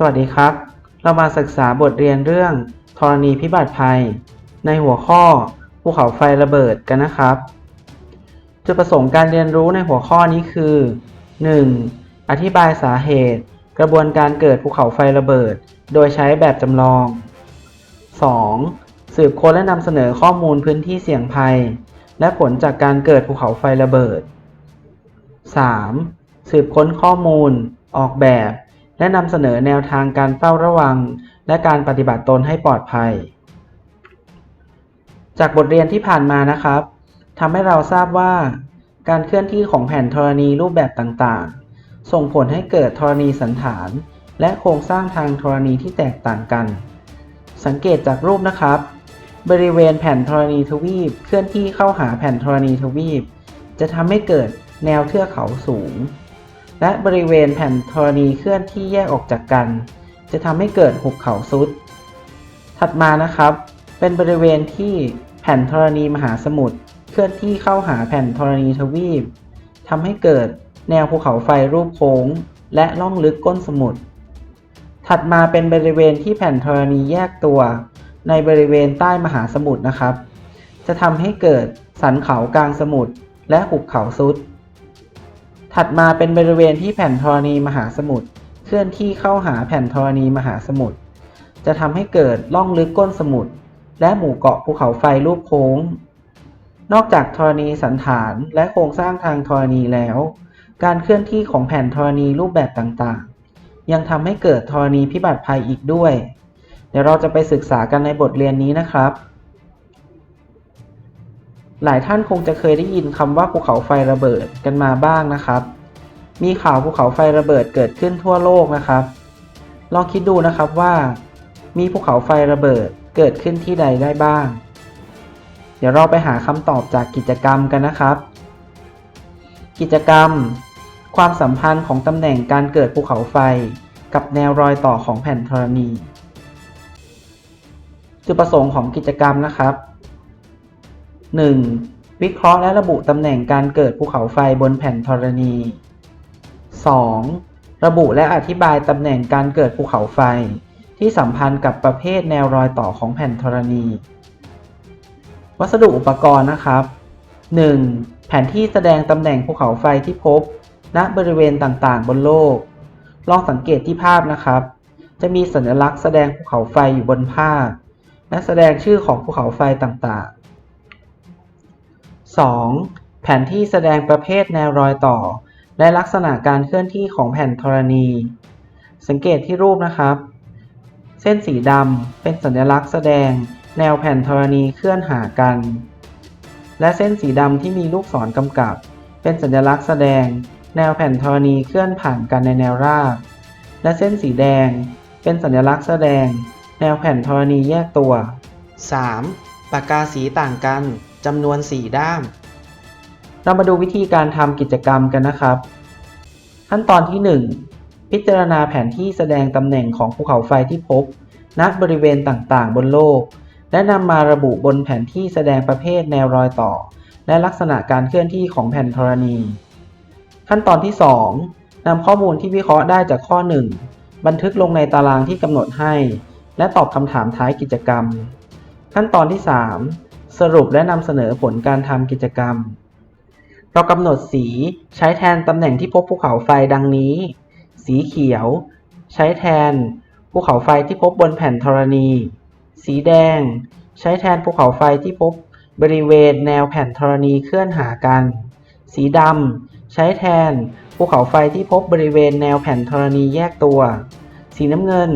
สวัสดีครับ เรามาศึกษาบทเรียนเรื่องธรณีพิบัติภัย ในหัวข้อภูเขาไฟระเบิดกันนะครับ จุดประสงค์การเรียนรู้ในหัวข้อนี้คือ 1. อธิบายสาเหตุ กระบวนการเกิดภูเขาไฟระเบิด โดยใช้แบบจำลอง 2. สืบค้นและนำเสนอข้อมูลพื้นที่เสี่ยงภัย และผลจากการเกิดภูเขาไฟระเบิด 3. สืบค้นข้อมูล ออกแบบ และนำเสนอแนวทางการเฝ้าระวัง และการปฏิบัติตนให้ปลอดภัย จากบทเรียนที่ผ่านมานะครับทำให้เราทราบว่า การเคลื่อนที่ของแผ่นธรณีรูปแบบต่างๆ ส่งผลให้เกิดธรณีสันฐาน และโครงสร้างทางธรณีที่แตกต่างกัน สังเกตจากรูปนะครับ บริเวณแผ่นธรณีทวีป เคลื่อนที่เข้าหาแผ่นธรณีทวีป จะทำให้เกิดแนวเทือกเขาสูง และบริเวณแผ่นธรณีเคลื่อนที่แยกออกจากกัน จะทำให้เกิดหุบเขาซุด ถัดมานะครับ เป็นบริเวณที่แผ่นธรณีมหาสมุทรเคลื่อนที่เข้าหาแผ่นธรณีทวีปทำให้เกิดแนวภูเขาไฟรูปโค้ง และล่องลึกก้นสมุทร ถัดมาเป็นบริเวณที่แผ่นธรณีแยกตัว ในบริเวณใต้มหาสมุทรนะครับ จะทำให้เกิดสันเขากลางสมุทรและหุบเขาซุด ถัดมาเป็นบริเวณที่แผ่นธรณีมหาสมุทรเคลื่อนที่เข้าหาแผ่นธรณีมหาสมุทรจะทำให้เกิดล่องลึกก้นสมุทรและหมู่เกาะภูเขาไฟรูปโค้ง นอกจากธรณีสันฐานและโครงสร้างทางธรณีแล้ว การเคลื่อนที่ของแผ่นธรณีรูปแบบต่างๆ ยังทำให้เกิดธรณีพิบัติภัยอีกด้วย เดี๋ยวเราจะไปศึกษากันในบทเรียนนี้นะครับ หลายท่านคงจะเคยได้ยินคำว่าภูเขาไฟระเบิดกันมาบ้างนะครับ มีข่าวภูเขาไฟระเบิดเกิดขึ้นทั่วโลกนะครับ ลองคิดดูนะครับว่า มีภูเขาไฟระเบิดเกิดขึ้นที่ใดได้บ้าง เดี๋ยวเราไปหาคำตอบจากกิจกรรมกันนะครับ กิจกรรม ความสัมพันธ์ของตำแหน่งการเกิดภูเขาไฟ กับแนวรอยต่อของแผ่นธรณี จุดประสงค์ของกิจกรรมนะครับ 1. วิเคราะห์และระบุตำแหน่งการเกิดภูเขาไฟบนแผ่นธรณี 2. ระบุและอธิบายตำแหน่งการเกิดภูเขาไฟ ที่สัมพันธ์กับประเภทแนวรอยต่อของแผ่นธรณี วัสดุอุปกรณ์นะครับ 1. แผนที่แสดงตำแหน่งภูเขาไฟที่พบ ณบริเวณต่างๆ บนโลก ลองสังเกตที่ภาพนะครับ จะมีสัญลักษณ์แสดงภูเขาไฟอยู่บนภาพ และแสดงชื่อของภูเขาไฟต่างๆ 2. แผนที่แสดงประเภทแนวรอยต่อ และลักษณะการเคลื่อนที่ของแผ่นธรณี สังเกตที่รูปนะครับ เส้นสีดำเป็นสัญลักษณ์แสดงแนวแผ่นธรณีเคลื่อนหากัน และเส้นสีดำที่มีลูกศรกำกับ เป็นสัญลักษณ์แสดงแนวแผ่นธรณีเคลื่อนผ่านกันในแนวราบ และเส้นสีแดงเป็นสัญลักษณ์แสดง แนวแผ่นธรณีแยกตัว 3. ปากกาสีต่างกัน จำนวน 4 ด้าม เรามาดูวิธีการทำกิจกรรมกันนะครับ ขั้นตอนที่ 1 พิจารณาแผนที่แสดงตำแหน่งของภูเขาไฟที่พบ ณ บริเวณต่างๆ บนโลก และนำมาระบุบนแผนที่แสดงประเภทแนวรอยต่อ และลักษณะการเคลื่อนที่ของแผ่นธรณี ขั้นตอนที่ 2นำข้อมูลที่วิเคราะห์ได้จากข้อ 1 บันทึกลงในตารางที่กำหนดให้ และตอบคำถามท้ายกิจกรรม ขั้นตอนที่ 3 สรุปและนำเสนอผลการทำกิจกรรม เรากำหนดสีใช้แทนตำแหน่งที่พบภูเขาไฟดังนี้ สีเขียว ใช้แทนภูเขาไฟที่พบบนแผ่นธรณี สีแดง ใช้แทนภูเขาไฟที่พบบริเวณแนวแผ่นธรณีเคลื่อนหากัน สีดำใช้แทนภูเขาไฟที่พบบริเวณแนวแผ่นธรณีแยกตัว สีน้ำเงิน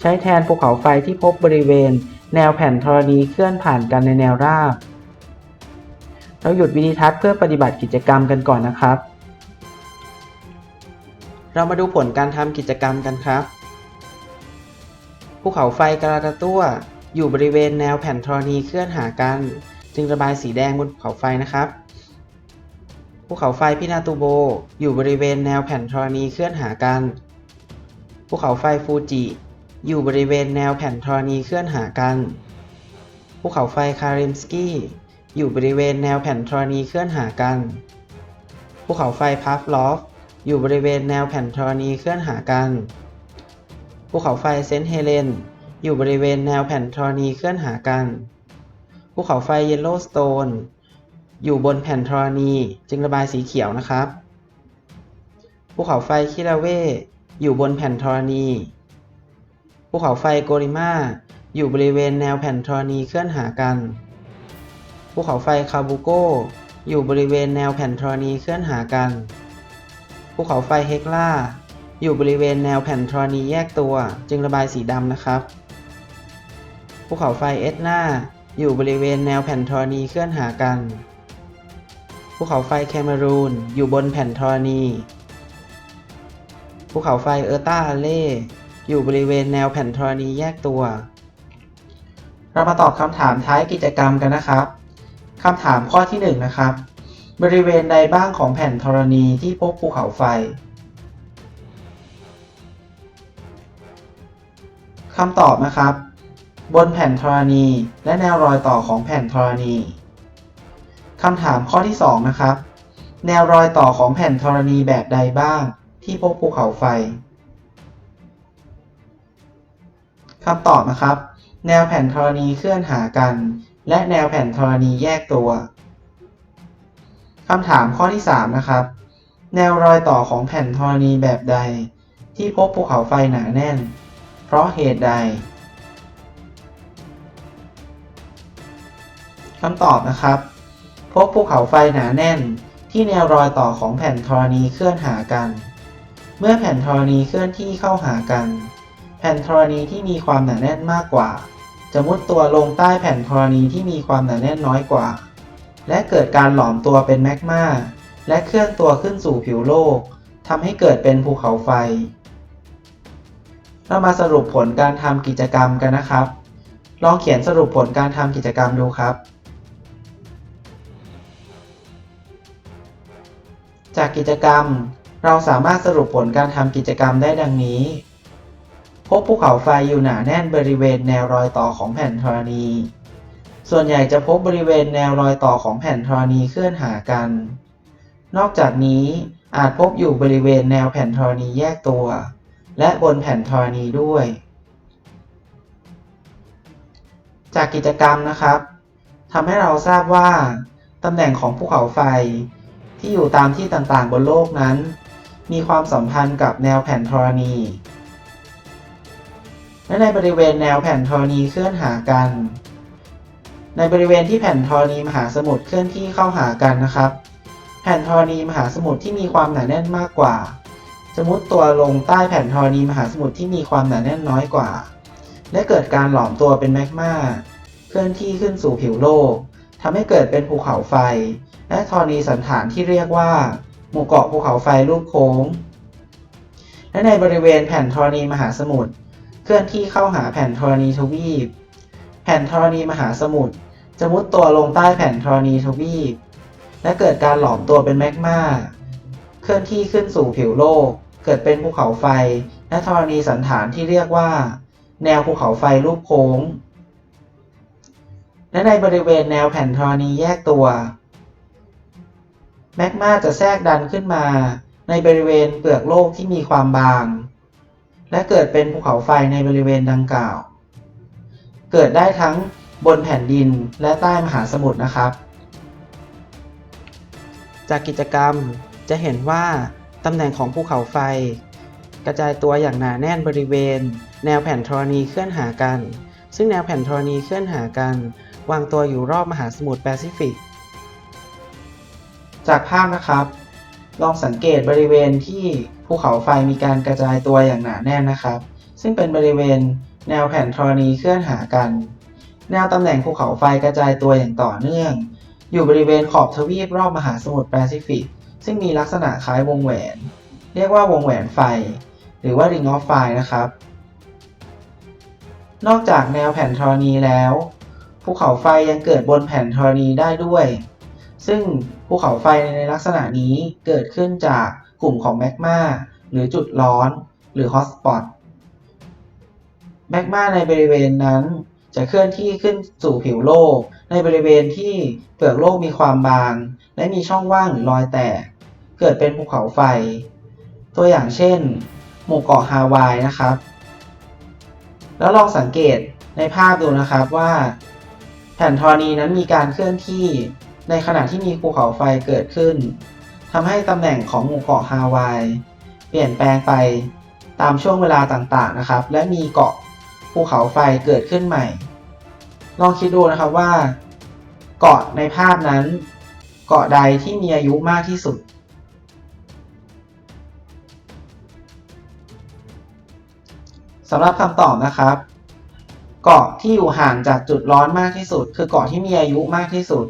ใช้แทนภูเขาไฟที่พบบริเวณ แนวแผ่นธรณีเคลื่อนผ่านกันในแนวราบ เราหยุดวิดีทัศน์เพื่อปฏิบัติกิจกรรมกันก่อนนะครับ เรามาดูผลการทำกิจกรรมกันครับ ภูเขาไฟกราตาตัวอยู่บริเวณแนวแผ่นธรณีเคลื่อนหากัน จึงระบายสีแดงบนภูเขาไฟนะครับภูเขาไฟพินาตูโบ อยู่บริเวณแนวแผ่นธรณีเคลื่อนหากัน ภูเขาไฟฟูจิ อยู่บริเวณแนวแผ่นธรณีเคลื่อนหากัน ภูเขาไฟคาริมสกี้อยู่บริเวณแนวแผ่นธรณีเคลื่อนหากัน ภูเขาไฟพัฟลอฟอยู่บริเวณแนวแผ่นธรณีเคลื่อนหากัน ภูเขาไฟเซนต์เฮเลนอยู่บริเวณแนวแผ่นธรณีเคลื่อนหากัน ภูเขาไฟเยลโลสโตนอยู่บนแผ่นธรณีจึงระบายสีเขียวนะครับ ภูเขาไฟคิราเวอยู่บนแผ่นธรณี ภูเขาไฟโกริมาอยู่บริเวณแนวแผ่นธรณีเคลื่อนหากัน ภูเขาไฟคาบูโกอยู่บริเวณแนวแผ่นธรณีเคลื่อนหากัน ภูเขาไฟเฮกลาอยู่บริเวณแนวแผ่นธรณีแยกตัว จึงระบายสีดำนะครับ ภูเขาไฟเอตนาอยู่บริเวณแนวแผ่นธรณีเคลื่อนหากัน ภูเขาไฟแคเมรูนอยู่บนแผ่นธรณี ภูเขาไฟเออร์ตาเล่ อยู่บริเวณแนวแผ่นธรณีแยกตัว เรามาตอบคำถามท้ายกิจกรรมกันนะครับคำถามข้อที่ 1 นะครับ บริเวณใดบ้างของแผ่นธรณีที่พบภูเขาไฟคำตอบนะครับ บนแผ่นธรณีและแนวรอยต่อของแผ่นธรณีคำถามข้อที่ 2 นะครับ แนวรอยต่อของแผ่นธรณีแบบใดบ้างที่พบภูเขาไฟ คำตอบนะครับ แนวแผ่นธรณีเคลื่อนหากัน และแนวแผ่นธรณีแยกตัวคำถามข้อที่ 3 นะครับ แนวรอยต่อของแผ่นธรณีแบบใด ที่พบภูเขาไฟหนาแน่น เพราะเหตุใดคำตอบนะครับ พบภูเขาไฟหนาแน่น ที่แนวรอยต่อของแผ่นธรณีเคลื่อนหากัน เมื่อแผ่นธรณีเคลื่อนที่เข้าหากัน แผ่นธรณีที่มีความหนาแน่นมากกว่า จะมุดตัวลงใต้แผ่นธรณีที่มีความหนาแน่นน้อยกว่า และเกิดการหลอมตัวเป็นแมกมาและเคลื่อนตัวขึ้นสู่ผิวโลกทำให้เกิดเป็นภูเขาไฟ เรามาสรุปผลการทำกิจกรรมกันนะครับ ลองเขียนสรุปผลการทำกิจกรรมดูครับ จากกิจกรรมเราสามารถสรุปผลการทำกิจกรรมได้ดังนี้ พบภูเขาไฟอยู่หนาแน่นบริเวณแนวรอยต่อของแผ่นธรณี ส่วนใหญ่จะพบบริเวณแนวรอยต่อของแผ่นธรณีเคลื่อนหากัน นอกจากนี้อาจพบอยู่บริเวณแนวแผ่นธรณีแยกตัว และบนแผ่นธรณีด้วย จากกิจกรรมนะครับทำให้เราทราบว่าตำแหน่งของภูเขาไฟที่อยู่ตามที่ต่างๆบนโลกนั้น มีความสัมพันธ์กับแนวแผ่นธรณี และในบริเวณแนวแผ่นธรณีเคลื่อนหากัน ในบริเวณที่แผ่นธรณีมหาสมุทรเคลื่อนที่เข้าหากันนะครับ แผ่นธรณีมหาสมุทรที่มีความหนาแน่นมากกว่าจะมุดตัวลงใต้แผ่นธรณีมหาสมุทรที่มีความหนาแน่นน้อยกว่า และเกิดการหลอมตัวเป็นแมกมาเคลื่อนที่ขึ้นสู่ผิวโลกทำให้เกิดเป็นภูเขาไฟ และธรณีสันฐานที่เรียกว่าหมู่เกาะภูเขาไฟรูปโค้ง และในบริเวณแผ่นธรณีมหาสมุทร เคลื่อนที่เข้าหาแผ่นธรณีทวีป แผ่นธรณีมหาสมุทรจะมุดตัวลงใต้แผ่นธรณีทวีป และเกิดการหลอมตัวเป็นแมกมาเคลื่อนที่ขึ้นสู่ผิวโลก เกิดเป็นภูเขาไฟ และธรณีสันฐานที่เรียกว่า แนวภูเขาไฟรูปโค้ง และในบริเวณแนวแผ่นธรณีแยกตัวแมกมาจะแทรกดันขึ้นมาในบริเวณเปลือกโลกที่มีความบาง และเกิดเป็นภูเขาไฟในบริเวณดังกล่าว เกิดได้ทั้งบนแผ่นดินและใต้มหาสมุทรนะครับ จากกิจกรรมจะเห็นว่าตำแหน่งของภูเขาไฟ กระจายตัวอย่างหนาแน่นบริเวณ แนวแผ่นธรณีเคลื่อนหากัน ซึ่งแนวแผ่นธรณีเคลื่อนหากัน วางตัวอยู่รอบมหาสมุทรแปซิฟิก จากภาพนะครับ ลองสังเกตบริเวณที่ภูเขาไฟมีการกระจายตัวอย่างหนาแน่นนะครับ ซึ่งเป็นบริเวณแนวแผ่นธรณีเคลื่อนหากัน แนวตำแหน่งภูเขาไฟกระจายตัวอย่างต่อเนื่อง อยู่บริเวณขอบทวีปรอบมหาสมุทรแปซิฟิก ซึ่งมีลักษณะคล้ายวงแหวน เรียกว่าวงแหวนไฟ หรือว่า ring of fire นะครับ นอกจากแนวแผ่นธรณีแล้ว ภูเขาไฟยังเกิดบนแผ่นธรณีได้ด้วย ซึ่งภูเขาไฟในลักษณะนี้เกิดขึ้นจากกลุ่มของแมกมาหรือจุดร้อนหรือฮอตสปอตแมกมาในบริเวณนั้นจะเคลื่อนที่ขึ้นสู่ผิวโลก ในบริเวณที่เปลือกโลกมีความบาง และมีช่องว่างหรือรอยแตก เกิดเป็นภูเขาไฟ ตัวอย่างเช่น หมู่เกาะฮาวายนะครับ แล้วลองสังเกตในภาพดูนะครับว่า แผ่นธรณีนั้นมีการเคลื่อนที่ ในขณะที่มีภูเขาไฟเกิดขึ้นทำให้ตำแหน่งของหมู่เกาะฮาวาย เปลี่ยนแปลงไปตามช่วงเวลาต่างๆนะครับ และมีเกาะภูเขาไฟเกิดขึ้นใหม่ ลองคิดดูนะครับว่า เกาะในภาพนั้น เกาะใดที่มีอายุมากที่สุด สำหรับคำตอบนะครับ เกาะที่อยู่ห่างจากจุดร้อนมากที่สุด คือเกาะที่มีอายุมากที่สุด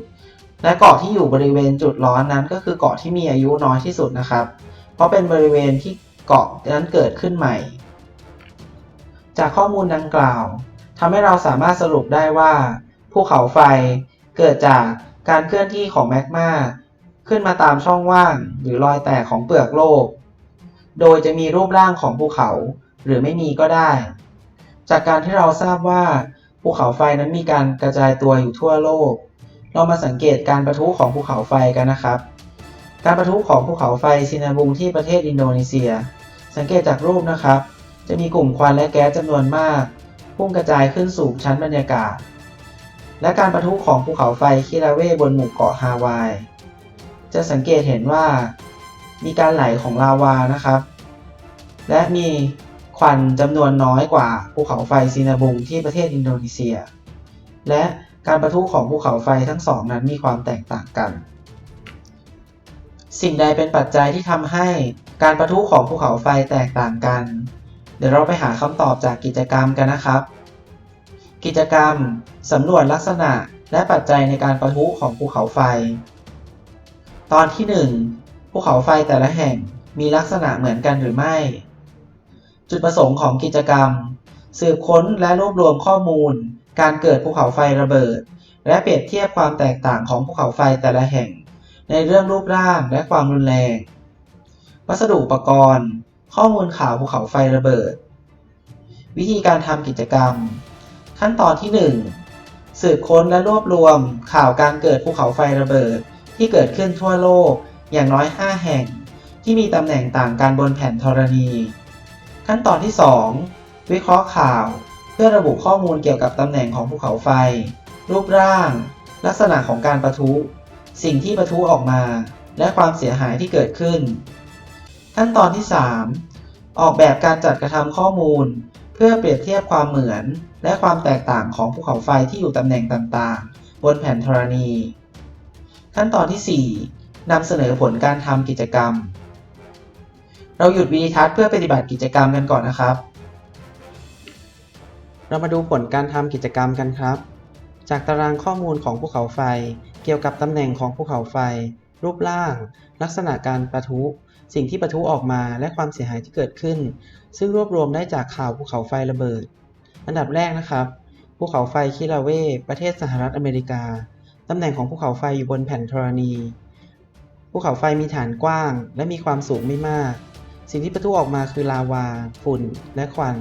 และเกาะที่อยู่บริเวณจุดร้อนนั้นก็คือเกาะที่มีอายุน้อยที่สุดนะครับ เพราะเป็นบริเวณที่เกาะนั้นเกิดขึ้นใหม่ จากข้อมูลดังกล่าวทำให้เราสามารถสรุปได้ว่าภูเขาไฟเกิดจากการเคลื่อนที่ของแมกมาขึ้นมาตามช่องว่างหรือรอยแตกของเปลือกโลก โดยจะมีรูปร่างของภูเขาหรือไม่มีก็ได้ จากการที่เราทราบว่าภูเขาไฟนั้นมีการกระจายตัวอยู่ทั่วโลก เรามาสังเกตการประทุของภูเขาไฟกันนะครับ การประทุของภูเขาไฟซินาบุงที่ประเทศอินโดนีเซีย สังเกตจากรูปนะครับ จะมีกลุ่มควันและแก๊สจำนวนมากพุ่งกระจายขึ้นสู่ชั้นบรรยากาศ และการประทุของภูเขาไฟคิราเวบนหมู่เกาะฮาวาย จะสังเกตเห็นว่า มีการไหลของลาวานะครับ และมีควันจำนวนน้อยกว่าภูเขาไฟซินาบุงที่ประเทศอินโดนีเซีย และ การประทุของภูเขาไฟทั้งสองนั้นมีความแตกต่างกัน สิ่งใดเป็นปัจจัยที่ทำให้การประทุของภูเขาไฟแตกต่างกัน เดี๋ยวเราไปหาคำตอบจากกิจกรรมกันนะครับ กิจกรรมสำรวจลักษณะและปัจจัยในการประทุของภูเขาไฟ ตอนที่ 1 ภูเขาไฟแต่ละแห่งมีลักษณะเหมือนกันหรือไม่ จุดประสงค์ของกิจกรรม สืบค้นและรวบรวมข้อมูล การเกิดภูเขาไฟระเบิด และเปรียบเทียบความแตกต่างของภูเขาไฟแต่ละแห่ง ในเรื่องรูปร่างและความรุนแรง วัสดุอุปกรณ์ ข้อมูลข่าวภูเขาไฟระเบิด วิธีการทำกิจกรรม ขั้นตอนที่ 1 สืบค้นและรวบรวมข่าวการเกิดภูเขาไฟระเบิด ที่เกิดขึ้นทั่วโลกอย่างน้อย 5 แห่ง ที่มีตำแหน่งต่างกันบนแผ่นธรณี ขั้นตอนที่ 2 วิเคราะห์ข่าว พื่อระบุข้อมูลเกี่ยวกับตำแหน่งของภูเขาไฟ รูปร่าง ลักษณะของการประทุ สิ่งที่ประทุออกมา และความเสียหายที่เกิดขึ้น ขั้นตอนที่ 3 ออกแบบการจัดกระทำข้อมูล เพื่อเปรียบเทียบความเหมือน และความแตกต่างของภูเขาไฟที่อยู่ตำแหน่งต่างๆ บนแผ่นธรณี ขั้นตอนที่ 4นำเสนอผลการทำกิจกรรม เราหยุดวิดีทัศน์เพื่อปฏิบัติกิจกรรมกันก่อนนะครับ เรามาดูผลการทำกิจกรรมกันครับ จากตารางข้อมูลของภูเขาไฟ เกี่ยวกับตำแหน่งของภูเขาไฟ รูปร่าง ลักษณะการประทุ สิ่งที่ประทุออกมาและความเสียหายที่เกิดขึ้น ซึ่งรวบรวมได้จากข่าวภูเขาไฟระเบิด อันดับแรกนะครับภูเขาไฟคิราเว ประเทศสหรัฐอเมริกา ตำแหน่งของภูเขาไฟอยู่บนแผ่นธรณี ภูเขาไฟมีฐานกว้าง และมีความสูงไม่มาก สิ่งที่ประทุออกมาคือลาวา ฝุ่น และควัน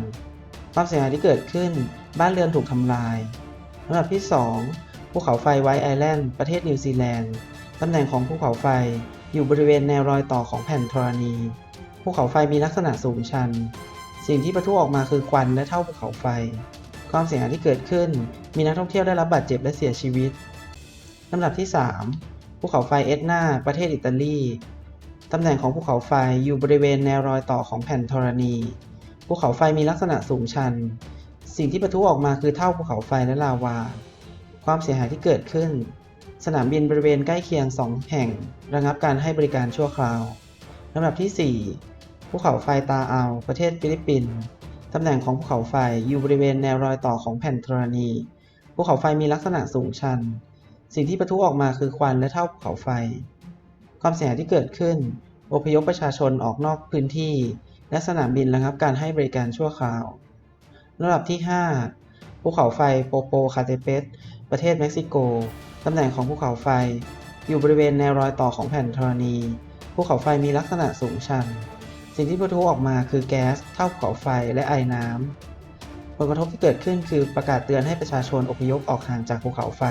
ความเสียหายที่เกิดขึ้น บ้านเรือนถูกทำลายลำดับที่ 2 ภูเขาไฟไวท์ไอแลนด์ ประเทศนิวซีแลนด์ ตำแหน่งของภูเขาไฟอยู่บริเวณแนวรอยต่อของแผ่นธรณี ภูเขาไฟมีลักษณะสูงชัน สิ่งที่ประทุออกมาคือควันและเท่าภูเขาไฟ ความเสียหายที่เกิดขึ้น มีนักท่องเที่ยวได้รับบาดเจ็บและเสียชีวิต ลำดับที่ 3 ภูเขาไฟเอตนา ประเทศอิตาลี ตำแหน่งของภูเขาไฟอยู่บริเวณแนวรอยต่อของแผ่นธรณี ภูเขาไฟมีลักษณะสูงชัน สิ่งที่ปะทุออกมาคือเท่าภูเขาไฟและลาวา ความเสียหายที่เกิดขึ้น สนามบินบริเวณใกล้เคียง 2 แห่ง ระงับการให้บริการชั่วคราวลำดับที่ 4 ภูเขาไฟตาอัลประเทศฟิลิปปินส์ตำแหน่งของภูเขาไฟอยู่บริเวณแนวรอยต่อของแผ่นธรณี ภูเขาไฟมีลักษณะสูงชัน สิ่งที่ปะทุออกมาคือควันและเท่าภูเขาไฟ ความเสียหายที่เกิดขึ้น อพยพประชาชนออกนอกพื้นที่ และสนามบินระงับการให้บริการชั่วคราว ลำดับที่ 5 ภูเขาไฟโปโปคาเตเปสประเทศเม็กซิโก ตำแหน่งของภูเขาไฟ อยู่บริเวณแนวรอยต่อของแผ่นธรณี ภูเขาไฟมีลักษณะสูงชัน สิ่งที่ประทุออกมาคือแก๊สเท่าภูเขาไฟและไอน้ำ ผลกระทบที่เกิดขึ้นคือประกาศเตือนให้ประชาชนอพยพออกห่างจากภูเขาไฟ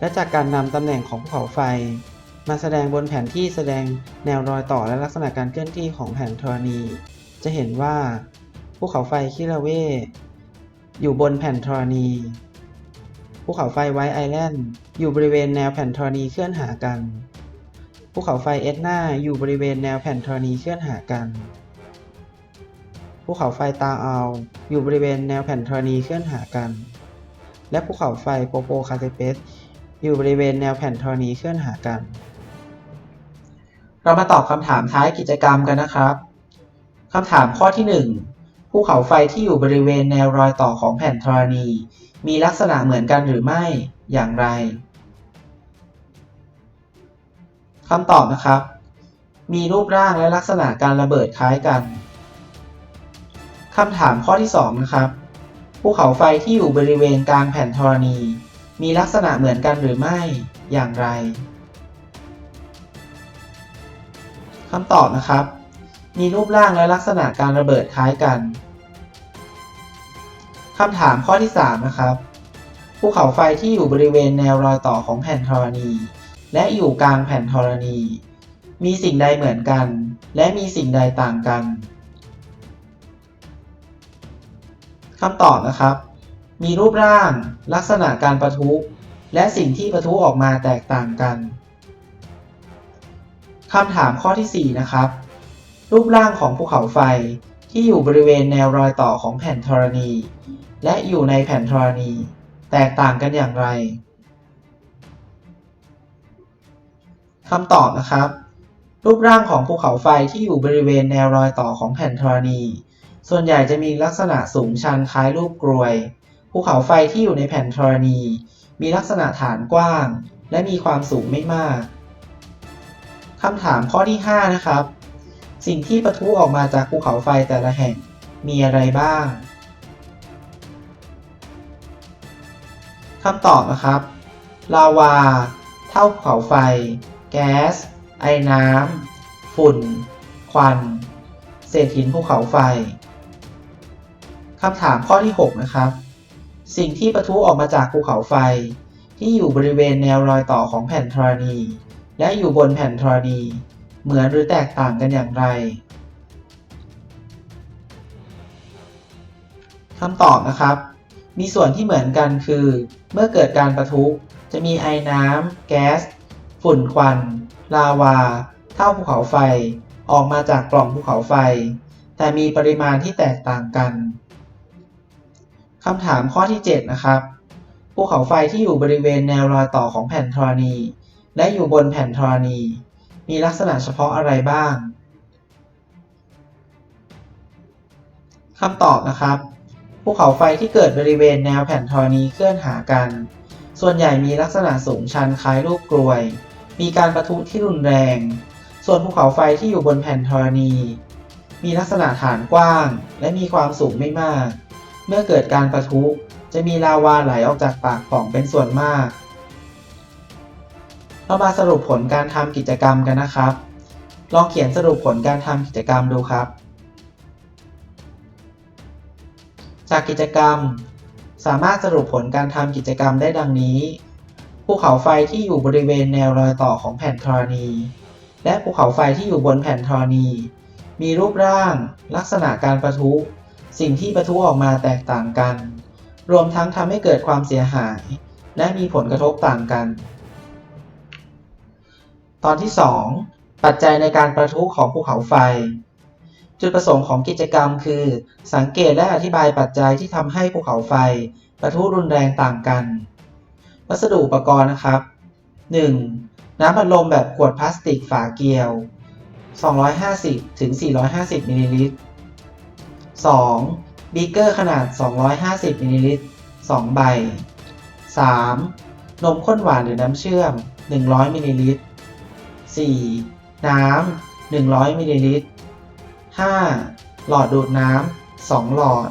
และจากการนำตำแหน่งของภูเขาไฟ มาแสดงบนแผนที่แสดงแนวรอยต่อและลักษณะการเคลื่อนที่ของแผ่นธรณี จะเห็นว่าภูเขาไฟคิราเว อยู่บนแผ่นธรณีภูเขาไฟไวท์ไอแลนด์อยู่บริเวณแนวแผ่นธรณีเคลื่อนหากันภูเขาไฟเอ็ดนาอยู่บริเวณแนวแผ่นธรณีเคลื่อนหากันภูเขาไฟตาอัลอยู่บริเวณแนวแผ่นธรณีเคลื่อนหากัน และภูเขาไฟโปโปคาเตเปสอยู่บริเวณแนวแผ่นธรณีเคลื่อนหากัน เรามาตอบคำถามท้ายกิจกรรมกันนะครับคำถามข้อที่ 1 ภูเขาไฟที่อยู่บริเวณแนวรอยต่อของแผ่นธรณี มีลักษณะเหมือนกันหรือไม่อย่างไรคำตอบนะครับ มีรูปร่างและลักษณะการระเบิดคล้ายกันคำถามข้อที่ 2 นะครับ ภูเขาไฟที่อยู่บริเวณกลางแผ่นธรณี มีลักษณะเหมือนกันหรือไม่อย่างไร คำตอบนะครับ มีรูปร่างและลักษณะการระเบิดคล้ายกันคำถามข้อที่ 3 นะครับภูเขาไฟที่อยู่บริเวณแนวรอยต่อของแผ่นธรณี และอยู่กลางแผ่นธรณี มีสิ่งใดเหมือนกัน และมีสิ่งใดต่างกันคำตอบนะครับ มีรูปร่าง ลักษณะการประทุ และสิ่งที่ประทุออกมาแตกต่างกัน คำถามข้อที่ 4 นะครับ รูปร่างของภูเขาไฟที่อยู่บริเวณแนวรอยต่อของแผ่นธรณี และอยู่ในแผ่นธรณี แตกต่างกันอย่างไรคำตอบนะครับ รูปร่างของภูเขาไฟที่อยู่บริเวณแนวรอยต่อของแผ่นธรณี ส่วนใหญ่จะมีลักษณะสูงชันคล้ายรูปกรวย ภูเขาไฟที่อยู่ในแผ่นธรณี มีลักษณะฐานกว้าง และมีความสูงไม่มาก คำถามข้อที่ 5 นะครับ สิ่งที่ปะทุออกมาจากภูเขาไฟแต่ละแห่งมีอะไรบ้างคำตอบนะครับ ลาวา เท่าภูเขาไฟ แก๊ส ไอน้ำ ฝุ่น ควัน เศษหินภูเขาไฟ คำถามข้อที่ 6 นะครับ สิ่งที่ปะทุออกมาจากภูเขาไฟ ที่อยู่บริเวณแนวรอยต่อของแผ่นธรณี และอยู่บนแผ่นธรณี เหมือนหรือแตกต่างกันอย่างไรคำตอบนะครับ มีส่วนที่เหมือนกันคือ เมื่อเกิดการประทุจะมีไอน้ำ แก๊ส ฝุ่นควัน ลาวา เท่าภูเขาไฟ ออกมาจากปล่องภูเขาไฟ แต่มีปริมาณที่แตกต่างกันคำถามข้อที่ 7 นะครับ ภูเขาไฟที่อยู่บริเวณแนวรอยต่อของแผ่นธรณี และอยู่บนแผ่นธรณี มีลักษณะเฉพาะอะไรบ้างคำตอบนะครับ ภูเขาไฟที่เกิดบริเวณแนวแผ่นธรณีเคลื่อนหากัน ส่วนใหญ่มีลักษณะสูงชันคล้ายรูปกลวย มีการประทุที่รุนแรง ส่วนภูเขาไฟที่อยู่บนแผ่นธรณี มีลักษณะฐานกว้าง และมีความสูงไม่มาก เมื่อเกิดการประทุจะมีลาวาไหลออกจากปากปล่องเป็นส่วนมาก เรามาสรุปผลการทำกิจกรรมกันนะครับ ลองเขียนสรุปผลการทำกิจกรรมดูครับ จากกิจกรรม สามารถสรุปผลการทำกิจกรรมได้ดังนี้ ภูเขาไฟที่อยู่บริเวณแนวรอยต่อของแผ่นธรณี และภูเขาไฟที่อยู่บนแผ่นธรณี มีรูปร่าง ลักษณะการประทุ สิ่งที่ประทุออกมาแตกต่างกัน รวมทั้งทำให้เกิดความเสียหาย และมีผลกระทบต่างกัน ตอนที่ 2 ปัจจัยในการประทุของภูเขาไฟ จุดประสงค์ของกิจกรรมคือ สังเกตและอธิบายปัจจัยที่ทำให้ภูเขาไฟ ประทุรุนแรงต่างกัน วัสดุอุปกรณ์นะครับ 1. น้ำอัดลมแบบขวดพลาสติกฝาเกลียว 250ถึง450มิลลิลิตร 2. บีเกอร์ขนาด 250มิลลิลิตร 2 ใบ 3. นมข้นหวานหรือน้ำเชื่อม 100มิลลิลิตร 4. น้ำ 100 มิลลิลิตร 5. หลอดดูดน้ำ 2 หลอด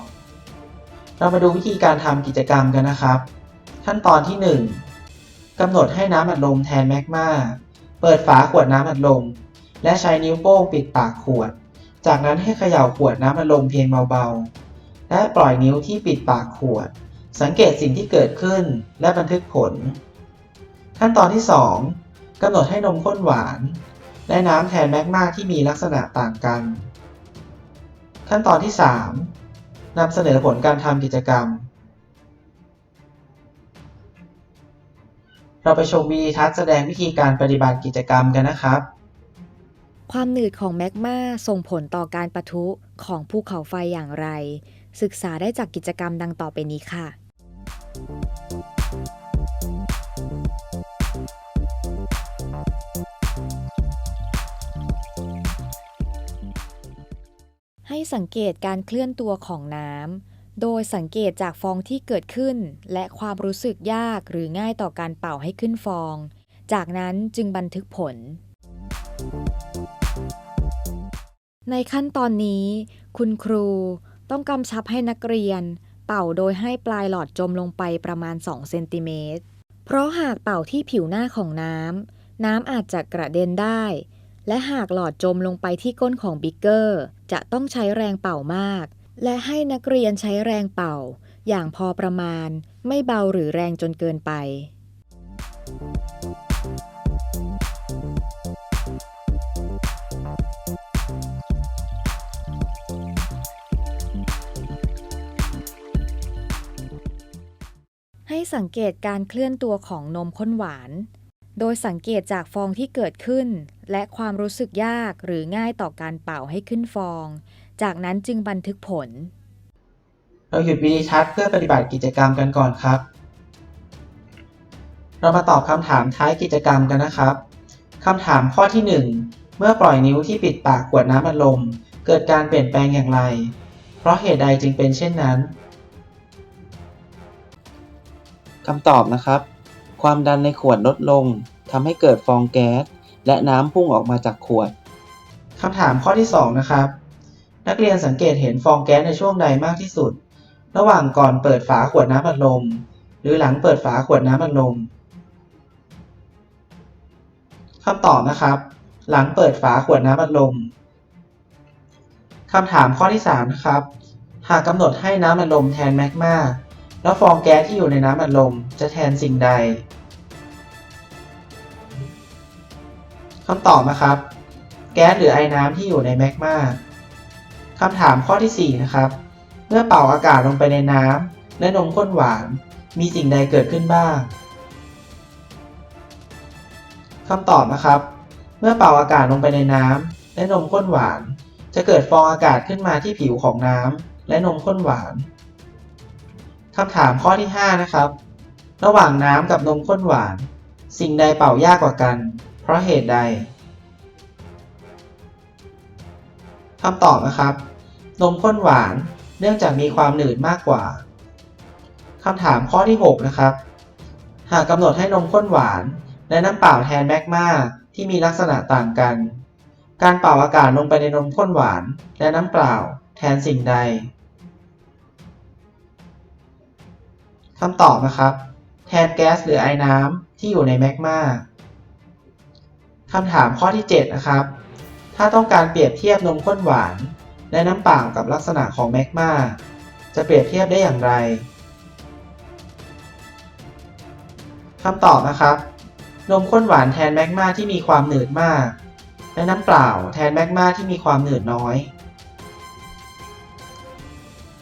เรามาดูวิธีการทำกิจกรรมกันนะครับ ขั้นตอนที่1กำหนดให้น้ำอัดลมแทนแมกมา เปิดฝาขวดน้ำอัดลม และใช้นิ้วโป้งปิดปากขวด จากนั้นให้เขย่าขวดน้ำอัดลมเพียงเบาๆ และปล่อยนิ้วที่ปิดปากขวด สังเกตสิ่งที่เกิดขึ้นและบันทึกผล ขั้นตอนที่ 2 กำหนดให้นมข้นหวาน และน้ำแทนแมกมาที่มีลักษณะต่างกัน ขั้นตอนที่ 3 นำเสนอผลการทำกิจกรรม เราไปชมวีดีทัศน์แสดงวิธีการปฏิบัติกิจกรรมกันนะครับ ความหนืดของแมกมาส่งผลต่อการปะทุของภูเขาไฟอย่างไร ศึกษาได้จากกิจกรรมดังต่อไปนี้ค่ะ ให้สังเกตการเคลื่อนตัวของน้ำ โดยสังเกตจากฟองที่เกิดขึ้น และความรู้สึกยากหรือง่ายต่อการเป่าให้ขึ้นฟอง จากนั้นจึงบันทึกผล ในขั้นตอนนี้ คุณครูต้องกำชับให้นักเรียน เป่าโดยให้ปลายหลอดจมลงไปประมาณ 2 เซนติเมตร เพราะหากเป่าที่ผิวหน้าของน้ำน้ำอาจจะกระเด็นได้ และหากหลอดจมลงไปที่ก้นของบิ๊กเกอร์ จะต้องใช้แรงเป่ามาก และให้นักเรียนใช้แรงเป่า อย่างพอประมาณ ไม่เบาหรือแรงจนเกินไป ให้สังเกตการเคลื่อนตัวของนมข้นหวาน โดยสังเกตจากฟองที่เกิดขึ้น และความรู้สึกยากหรือง่ายต่อการเป่าให้ขึ้นฟอง จากนั้นจึงบันทึกผล เราหยุดวิดีทัศน์เพื่อปฏิบัติกิจกรรมกันก่อนครับ เรามาตอบคำถามท้ายกิจกรรมกันนะครับคำถามข้อที่ 1 เมื่อปล่อยนิ้วที่ปิดปากขวดน้ำอัดลม เกิดการเปลี่ยนแปลงอย่างไร เพราะเหตุใดจึงเป็นเช่นนั้นคำตอบนะครับ ความดันในขวดลดลงทำให้เกิดฟองแก๊ส และน้ำพุ่งออกมาจากขวด คำถามข้อที่ 2 นะครับ นักเรียนสังเกตเห็นฟองแก๊สในช่วงใดมากที่สุด ระหว่างก่อนเปิดฝาขวดน้ำอัดลม หรือหลังเปิดฝาขวดน้ำอัดลมคำตอบนะครับ หลังเปิดฝาขวดน้ำอัดลมคำถามข้อที่ 3 นะครับ หากกำหนดให้น้ำอัดลมแทนแมกมาแล้วฟองแก๊สที่อยู่ในน้ำอัดลมจะแทนสิ่งใด คำตอบนะครับ แก๊สหรือไอน้ำที่อยู่ในแมกมาคำถามข้อทีสี่ 4 นะครับ เมื่อเป่าอากาศลงไปในน้ำและนมข้นหวาน มีสิ่งใดเกิดขึ้นบ้างคำตอบนะครับ เมื่อเป่าอากาศลงไปในน้ำและนมข้นหวาน จะเกิดฟองอากาศขึ้นมาที่ผิวของน้ำและนมข้นหวานคำถามข้อที่ 5 นะครับ ระหว่างน้ำกับนมข้นหวาน สิ่งใดเป่ายากกว่ากัน ราะเหตุใดคำตอบนะครับ นมข้นหวานเนื่องจากมีความหนืดมากกว่าคำถามข้อที่ 6 นะครับ หากกำหนดให้นมข้นหวาน และน้ำเปล่าแทนแมกมาที่มีลักษณะต่างกัน การเป่าอากาศลงไปในนมข้นหวาน และน้ำเปล่า แทนสิ่งใดคำตอบนะครับ แทนแก๊สหรือไอน้ำที่อยู่ในแมกมา คำถามข้อที่ 7 นะครับ ถ้าต้องการเปรียบเทียบนมข้นหวาน และน้ำเปล่ากับลักษณะของแมกมา จะเปรียบเทียบได้อย่างไรคำตอบนะครับ นมข้นหวานแทนแมกมาที่มีความหนืดมาก และน้ำเปล่าแทนแมกมาที่มีความหนืดน้อย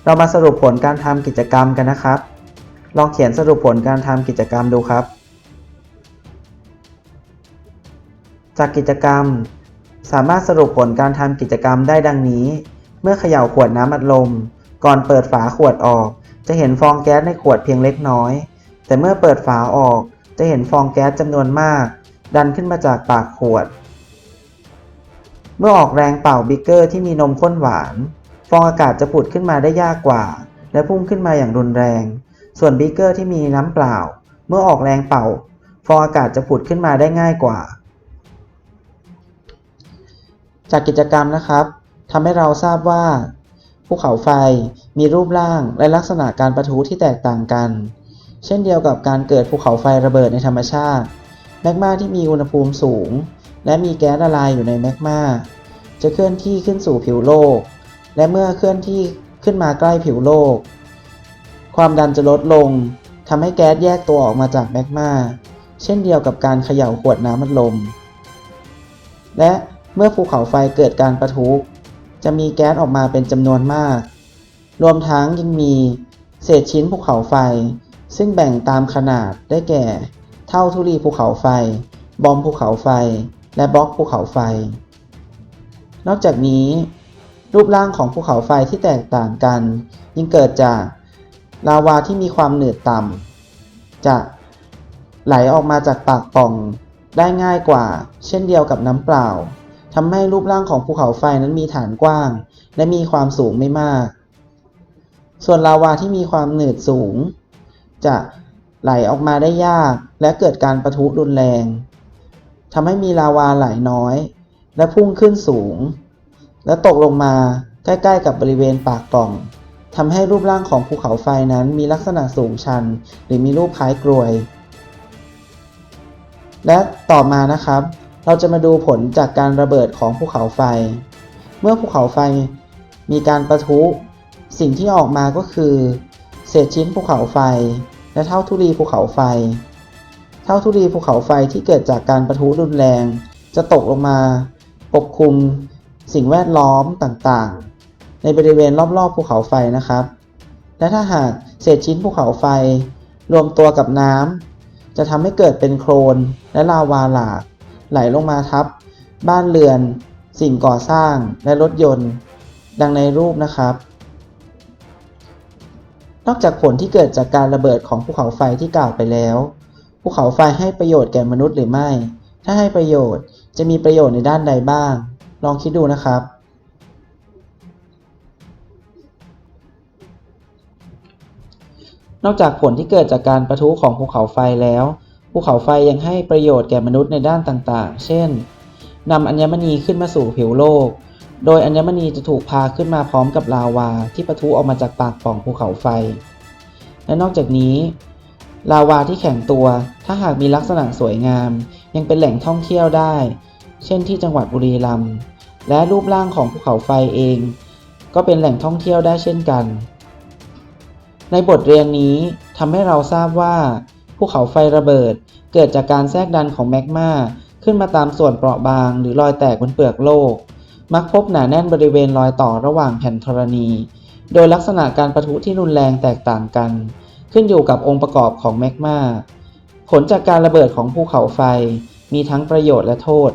เรามาสรุปผลการทำกิจกรรมกันนะครับ ลองเขียนสรุปผลการทำกิจกรรมดูครับ จากกิจกรรม สามารถสรุปผลการทำกิจกรรมได้ดังนี้ เมื่อเขย่าขวดน้ำอัดลม ก่อนเปิดฝาขวดออก จะเห็นฟองแก๊สในขวดเพียงเล็กน้อย แต่เมื่อเปิดฝาออกจะเห็นฟองแก๊สจำนวนมาก ดันขึ้นมาจากปากขวด เมื่อออกแรงเป่าบิ๊กเกอร์ที่มีนมข้นหวาน ฟองอากาศจะผุดขึ้นมาได้ยากกว่า และพุ่งขึ้นมาอย่างรุนแรง ส่วนบิ๊กเกอร์ที่มีน้ำเปล่า เมื่อออกแรงเป่า ฟองอากาศจะผุดขึ้นมาได้ง่ายกว่า จากกิจกรรมนะครับทำให้เราทราบว่า ภูเขาไฟมีรูปร่างและลักษณะการประทุที่แตกต่างกัน เช่นเดียวกับการเกิดภูเขาไฟระเบิดในธรรมชาติแมกมาที่มีอุณหภูมิสูง และมีแก๊สละลายอยู่ในแมกมาจะเคลื่อนที่ขึ้นสู่ผิวโลก และเมื่อเคลื่อนที่ขึ้นมาใกล้ผิวโลก ความดันจะลดลงทำให้แก๊สแยกตัวออกมาจากแมกมาเช่นเดียวกับการเขย่าขวดน้ำอัดลม และ เมื่อภูเขาไฟเกิดการประทุจะมีแก๊สออกมาเป็นจำนวนมาก รวมทั้งยังมีเศษชิ้นภูเขาไฟ ซึ่งแบ่งตามขนาดได้แก่ เท่าธุลีภูเขาไฟ บอมภูเขาไฟ และบล็อกภูเขาไฟ นอกจากนี้ รูปร่างของภูเขาไฟที่แตกต่างกัน ยิ่งเกิดจากลาวาที่มีความหนืดต่ำจะไหลออกมาจากปากปล่องได้ง่ายกว่า เช่นเดียวกับน้ำเปล่า ทำให้รูปร่างของภูเขาไฟนั้นมีฐานกว้าง และมีความสูงไม่มาก ส่วนลาวาที่มีความหนืดสูง จะไหลออกมาได้ยากและเกิดการประทุรุนแรงทำให้มีลาวาไหลน้อย และพุ่งขึ้นสูง และตกลงมาใกล้ๆ กับบริเวณปากปล่องทำให้รูปร่างของภูเขาไฟนั้นมีลักษณะสูงชัน หรือมีรูปคล้ายกรวย และต่อมานะครับ เราจะมาดูผลจากการระเบิดของภูเขาไฟ เมื่อภูเขาไฟมีการประทุ สิ่งที่ออกมาก็คือ เศษชิ้นภูเขาไฟ และเท่าทุลีภูเขาไฟ เท่าทุลีภูเขาไฟที่เกิดจากการประทุรุนแรง จะตกลงมา ปกคลุม สิ่งแวดล้อมต่างๆ ในบริเวณรอบๆภูเขาไฟนะครับ และถ้าหากเศษชิ้นภูเขาไฟ รวมตัวกับน้ำจะทำให้เกิดเป็นโคลนและลาวาหลาก ไหลลงมาทับ บ้านเรือน สิ่งก่อสร้างและรถยนต์ ดังในรูปนะครับ นอกจากผลที่เกิดจากการระเบิดของภูเขาไฟที่กล่าวไปแล้ว ภูเขาไฟให้ประโยชน์แก่มนุษย์หรือไม่ ถ้าให้ประโยชน์จะมีประโยชน์ในด้านใดบ้าง ลองคิดดูนะครับนอกจากผลที่เกิดจากการประทุของภูเขาไฟแล้ว ภูเขาไฟยังให้ประโยชน์แก่มนุษย์ในด้านต่างๆ เช่นนำอัญมณีขึ้นมาสู่ผิวโลก โดยอัญมณีจะถูกพาขึ้นมาพร้อมกับลาวาที่ปะทุออกมาจากปากปล่องภูเขาไฟ และนอกจากนี้ ลาวาที่แข็งตัว ถ้าหากมีลักษณะสวยงาม ยังเป็นแหล่งท่องเที่ยวได้ เช่นที่จังหวัดบุรีรัมย์และรูปร่างของภูเขาไฟเอง ก็เป็นแหล่งท่องเที่ยวได้เช่นกัน ในบทเรียนนี้ทำให้เราทราบว่า ภูเขาไฟระเบิด เกิดจากการแทรกดันของแมกมาขึ้นมาตามส่วนเปราะบาง หรือรอยแตกบนเปลือกโลก มักพบหนาแน่นบริเวณรอยต่อระหว่างแผ่นธรณี โดยลักษณะการประทุที่รุนแรงแตกต่างกัน ขึ้นอยู่กับองค์ประกอบของแมกมาผลจากการระเบิดของภูเขาไฟมีทั้งประโยชน์และโทษ